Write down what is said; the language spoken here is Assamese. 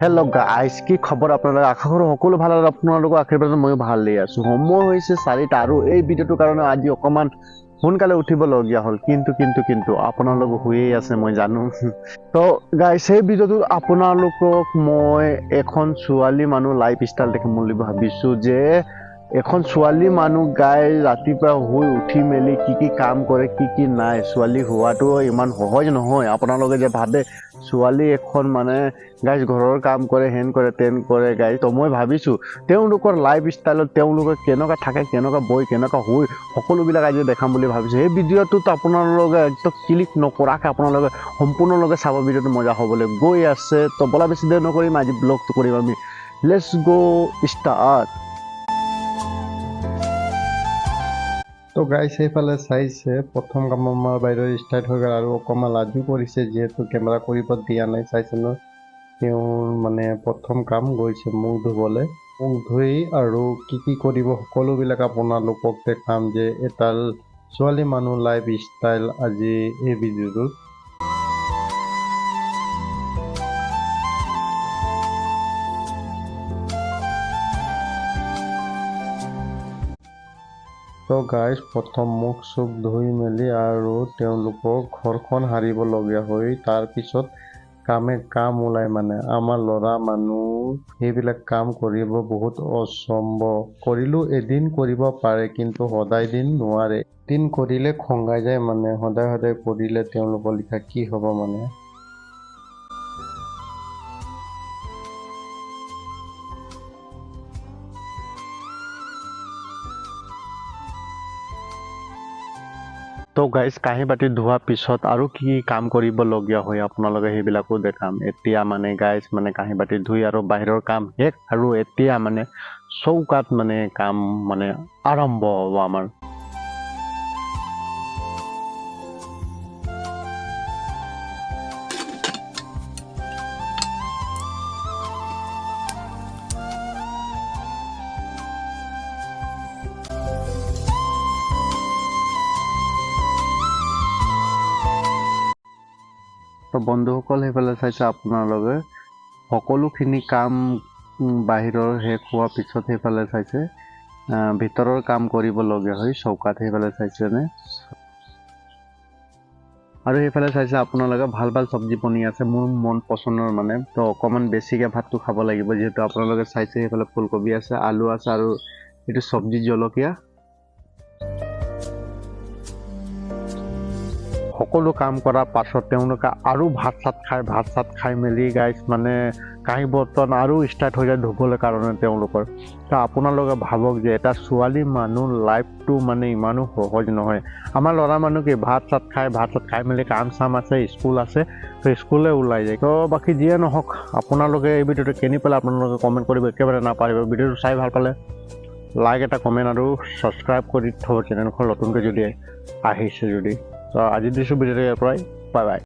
হেল্ল' গাইজ কি খবৰ আপোনালোকে আশা কৰোঁ সকলো ভালো আৰু আপোনালোকৰ আশীৰ্বাদত ময়ো ভালেই আছোঁ। সময় হৈছে চাৰিটা আৰু এই ভিডিঅ'টোৰ কাৰণে আজি অকমান সোনকালে উঠিবলগীয়া হ'ল। কিন্তু কিন্তু কিন্তু, আপোনালোক শুয়েই আছে, মই জানো। তো গাই সেই ভিডিঅ'টোত আপোনালোকক মই এখন ছোৱালী মানুহ লাইফ ষ্টাইল দেখিম বুলি ভাবিছো যে এখন ছোৱালী মানুহ গাই ৰাতিপুৱা শুই উঠি মেলি কি কি কাম কৰে কি কি নাই ছোৱালী হোৱাটো ইমান সহজ নহয়। আপোনালোকে যে ভাবে ছোৱালী এখন মানে গাইজ ঘৰৰ কাম কৰে হেন কৰে তেন কৰে গাইজ তো মই ভাবিছোঁ তেওঁলোকৰ লাইফ ষ্টাইলত তেওঁলোকে কেনেকুৱা থাকে কেনেকুৱা বই কেনেকুৱা শুই সকলোবিলাক আজি দেখাম বুলি ভাবিছোঁ। সেই ভিডিঅ'টোত আপোনালোকে একদম ক্লিক নকৰাকৈ আপোনালোকে সম্পূৰ্ণভাৱে চাব ভিডিঅ'টো মজা হ'বলৈ গৈ আছে তো বলা বেছি দেৰি নকৰিম আজি ব্লগটো কৰিম আমি। লেটছ গ' ষ্টাৰ্ট তো গাইজ সেইফালে চাইছে প্ৰথম কাম আমাৰ বাইদেউ ষ্টাৰ্ট হৈ গ'ল আৰু অকণমান লাজো কৰিছে যিহেতু কেমেৰা কৰিব দিয়া নাই চাইছে ন তেওঁৰ মানে প্ৰথম কাম গৈছে মুখ ধুবলৈ। মুখ ধুই আৰু কি কি কৰিব সকলোবিলাক আপোনালোকক দেখাম যে এটা ছোৱালী মানুহ লাইফ ষ্টাইল আজি এই ভিডিঅ'টোত গাইজ প্ৰথম মুখ চুখ ধুই মেলি আৰু তেওঁলোকৰ ঘৰখন সাৰিবলগীয়া হৈ তাৰপিছত কামে কাম ওলাই মানে। আমাৰ ল'ৰা মানুহ সেইবিলাক কাম কৰিব বহুত অচম্ভ কৰিলেও এদিন কৰিব পাৰে কিন্তু সদায় দিন নোৱাৰে। এদিন কৰিলে খঙাই যায় মানে সদায় সদায় কৰিলে তেওঁলোকৰ লিখা কি হ'ব মানে? তো গাইজ কাঁহী বাতি ধোৱাৰ পিছত আৰু কি কাম কৰিবলগীয়া হয় আপোনালোকে সেইবিলাকো দেখাম। এতিয়া মানে গাইজ মানে কাঁহী বাতি ধুই আৰু বাহিৰৰ কাম শেষ আৰু এতিয়া মানে চৌকাত মানে কাম মানে আৰম্ভ হ'ব আমাৰ। বন্ধুসকল সেইফালে চাইছে আপোনালোকে সকলোখিনি কাম বাহিৰৰ শেষ হোৱাৰ পিছত সেইফালে চাইছে। ভিতৰৰ কাম কৰিবলগীয়া হয় চৌকাত সেইফালে চাইছেনে? আৰু সেইফালে চাইছে আপোনালোকে ভাল ভাল চব্জি বনি আছে মোৰ মন পচন্দৰ মানে। তো অকণমান বেছিকৈ ভাতটো খাব লাগিব যিহেতু আপোনালোকে চাইছে সেইফালে ফুলকবি আছে আলু আছে আৰু এইটো চব্জি জলকীয়া। সকলো কাম কৰাৰ পাছত তেওঁলোকে আৰু ভাত চাত খাই ভাত চাত খাই মেলি গাইজ মানে কাঁহী বৰ্তন আৰু ষ্টাৰ্ট হৈ যায় ধুবলৈ কাৰণে তেওঁলোকৰ। তো আপোনালোকে ভাবক যে এটা ছোৱালী মানুহ লাইফটো মানে ইমানো সহজ নহয়। আমাৰ ল'ৰা মানুহ কি ভাত চাত খাই ভাত চাত খাই মেলি কাম চাম আছে স্কুল আছে তো স্কুলে ওলাই যায়। তো বাকী যিয়ে নহওক আপোনালোকে এই ভিডিঅ'টো কেনি পেলাই আপোনালোকে কমেণ্ট কৰিব একেবাৰে নাপাহৰিব। ভিডিঅ'টো চাই ভাল পালে লাইক এটা কমেণ্ট আৰু ছাবস্ক্ৰাইব কৰি থ'ব চেনেলখন নতুনকৈ যদি আহিছে যদি। তো আজি দিছোঁ ভিডিঅ'টো ইয়াৰ পৰাই বাই বাই